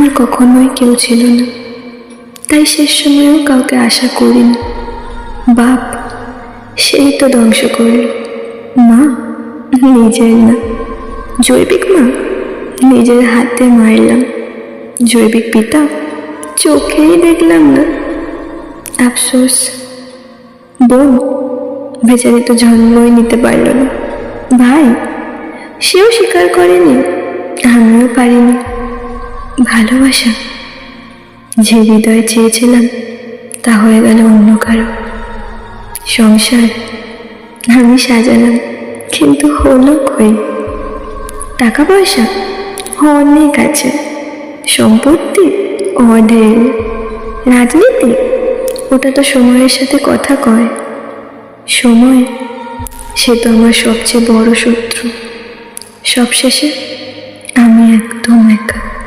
আমার কখনোই কেউ ছিল না। তাই শেষ সময়েও কাউকে আশা করিনি। বাপ, সেই তো ধ্বংস করল। মা, নিজের না। জৈবিক মা, নিজের হাতে মারলাম। জৈবিক পিতা, চোখেই দেখলাম না। আফসোস। বোন, বেচারি তো জন্মই নিতে পারল না। ভাই, সেও স্বীকার করেনি। আমিও পারিনি। ভালোবাসা। যে হৃদয়ে চেয়েছিলাম, তা হয়ে গেল অন্য কারও। সংসার আমি সাজালাম, কিন্তু হলো কই? টাকা পয়সা অনেক আছে। সম্পত্তি অঢেল। রাজনীতি, ওটা তো সময়ের সাথে কথা কয়। সময়, সে তো আমার সবচেয়ে বড় শত্রু। সবশেষে আমি একদম একা।